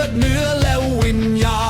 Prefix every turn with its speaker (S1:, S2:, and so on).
S1: ลือดเนื้อและวิญญาณ